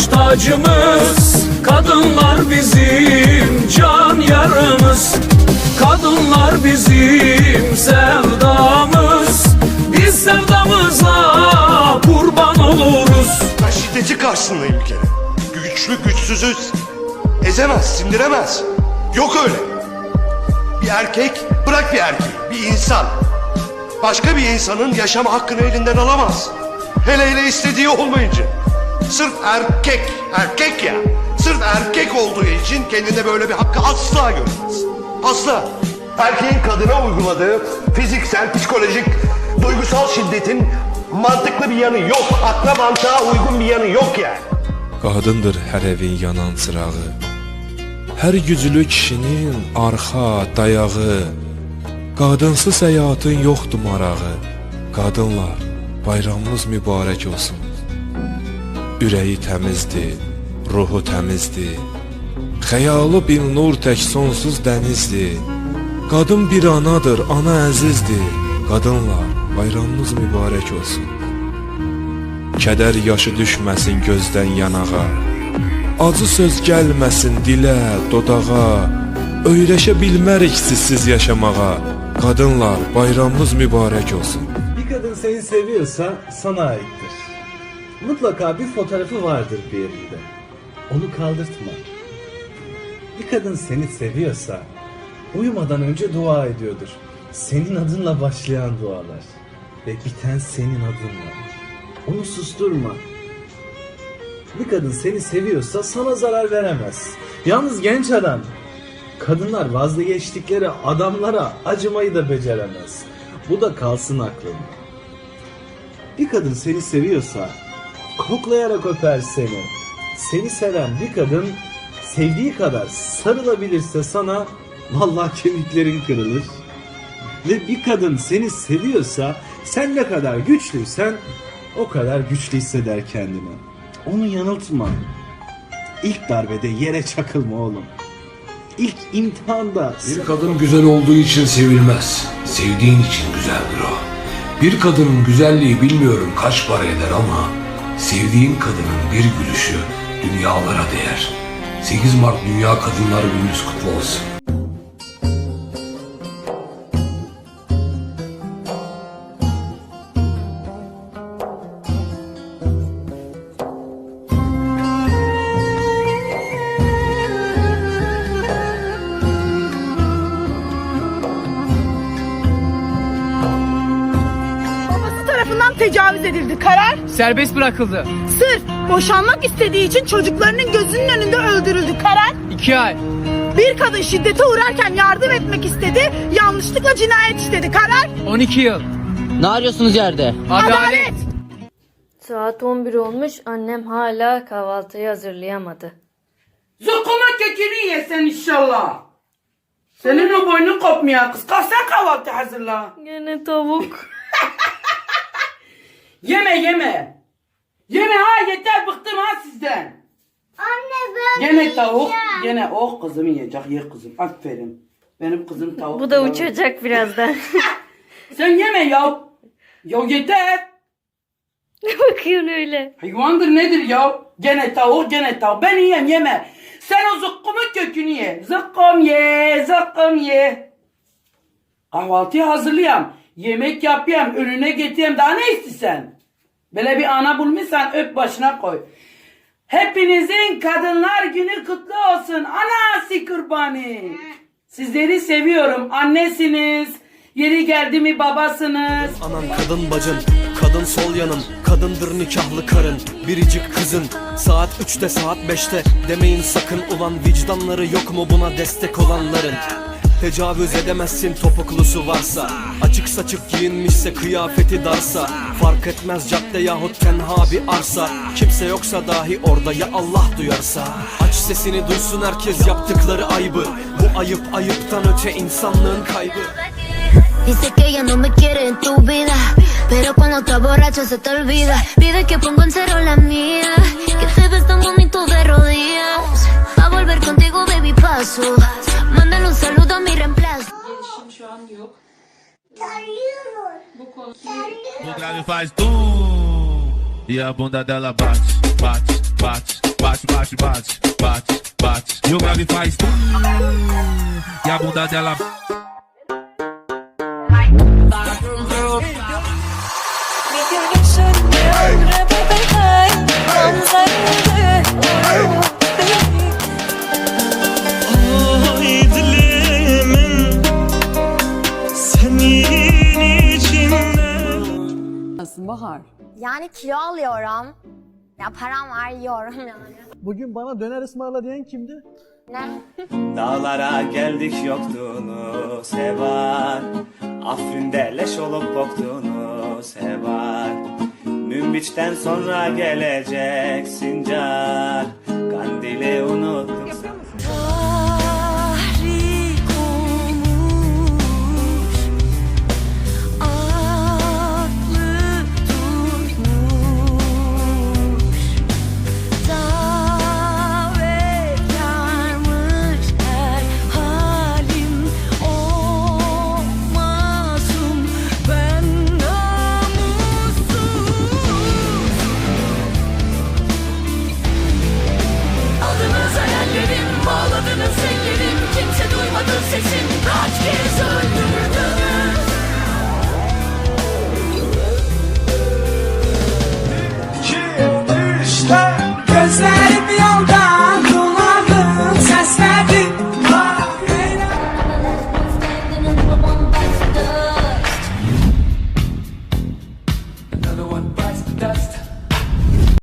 baş tacımız Kadınlar bizim can yarımız Kadınlar bizim sevdamız Biz sevdamıza kurban oluruz Ben şiddeti karşısındayım bir. Güçlü güçsüzü ezemez, sindiremez. Yok öyle. Bir erkek, bırak bir erkeği, bir insan. Başka bir insanın yaşam hakkını elinden alamaz. Hele hele istediği olmayınca. Sırf erkek, erkek ya. Sırf erkek olduğu için kendine böyle bir hakkı asla görmez. Asla. Erkeğin kadına uyguladığı fiziksel, psikolojik, duygusal şiddetin mantıklı bir yanı yok. Akla mantığa uygun bir yanı yok yani. Qadındır hər evin yanan çırağı Hər güclü kişinin arxa, dayağı Qadınsız həyatın yoxdur marağı Qadınlar, bayramınız mübarək olsun Ürəyi təmizdir, ruhu təmizdir. Xəyalı bin nur tək sonsuz dənizdir. Qadın bir anadır, ana əzizdir. Qadınlar, bayramınız mübarək olsun. Kədər yaşı düşməsin gözdən yanağa. Acı söz gəlməsin dilə, dodağa. Öyrəşə bilmərik sizsiz yaşamağa. Qadınlar, bayramınız mübarək olsun. Bir kadın seni seviyorsa sana aittir. Mutlaka bir fotoğrafı vardır bir yerinde. Onu kaldırtma. Bir kadın seni seviyorsa uyumadan önce dua ediyordur. Senin adınla başlayan dualar ve biten senin adınla. Onu susturma. Bir kadın seni seviyorsa sana zarar veremez. Yalnız genç adam Kadınlar vazgeçtikleri adamlara acımayı da beceremez. Bu da kalsın aklında. Bir kadın seni seviyorsa koklayarak öper seni. Seni seven bir kadın sevdiği kadar sarılabilirse sana vallahi kemiklerin kırılır. Ve bir kadın seni seviyorsa sen ne kadar güçlüysen o kadar güçlü hisseder kendini. Onu yanıltma. İlk darbede yere çakılma oğlum. İlk imtihanda Bir kadın güzel olduğu için sevilmez. Sevdiğin için güzeldir o. Bir kadının güzelliği bilmiyorum kaç para eder ama sevdiğin kadının bir gülüşü dünyalara değer. 8 Mart Dünya Kadınlar Gününüz kutlu olsun. Tarafından tecavüz edildi. Karar Serbest bırakıldı. sırf boşanmak istediği için çocuklarının gözünün önünde öldürüldü. Karar 2 ay. bir kadın şiddete uğrarken yardım etmek istedi. Yanlışlıkla cinayet işledi. Karar 12 yıl. Ne arıyorsunuz yerde? Adalet. adalet. Saat 11 olmuş annem hala kahvaltıyı hazırlayamadı. Zokuma kekini yesen inşallah. Senin o boynun kopmuyor kız. Kalk sen kahvaltı hazırla. Gene tavuk. Yeme yeme. Yeme ha yeter bıktım ha sizden. Anne ben Gene tavuk. Gene oh kızım yiyecek ye kızım. Aferin. Benim kızım tavuk. Bu da pilavı. uçacak birazdan. Sen yeme ya. Ya yeter. ne bakıyorsun öyle? Hayvandır nedir ya? Gene tavuk gene tavuk. Ben yiyem yeme. Sen o zıkkımın kökünü ye. Zıkkım ye, zıkkım ye. Kahvaltıyı hazırlayayım. Yemek yapayım, önüne getireyim. Daha ne istiyorsun? Böyle bir ana bulmuşsan öp başına koy. Hepinizin Kadınlar Günü kutlu olsun. Anası kurbanı. Sizleri seviyorum. Annesiniz. Yeri geldi mi babasınız. Anan kadın bacın, kadın sol yanın Kadındır nikahlı karın, biricik kızın Saat 3'te saat 5'te demeyin sakın Ulan vicdanları yok mu buna destek olanların Tecavüz edemezsin topuklusu varsa Açık saçık giyinmişse kıyafeti darsa Fark etmez cadde yahut tenha bir arsa Kimse yoksa dahi orada ya Allah duyarsa Aç sesini duysun herkes yaptıkları aybı Bu ayıp ayıptan öte insanlığın kaybı Dice que ella no me quiere en tu vida. Pero cuando estás borracho se te olvida. Pide que pongo en cero la mía. Que te ves tan bonito de rodillas. Va volver contigo, baby, paso. O grave faz tum e a bunda dela bate, bate, bate, bate, bate, bate, bate, bate. E o grave faz tum e a bunda dela Yani kilo alıyorum. Ya param var yiyorum yani. Bugün bana döner ısmarla diyen kimdi? Ne? Dağlara geldik yoktuğunu sevar Afrin'de leş olup koktuğunu sevar Münbiç'ten sonra gelecek Sincar sesim, kaç kez öldüm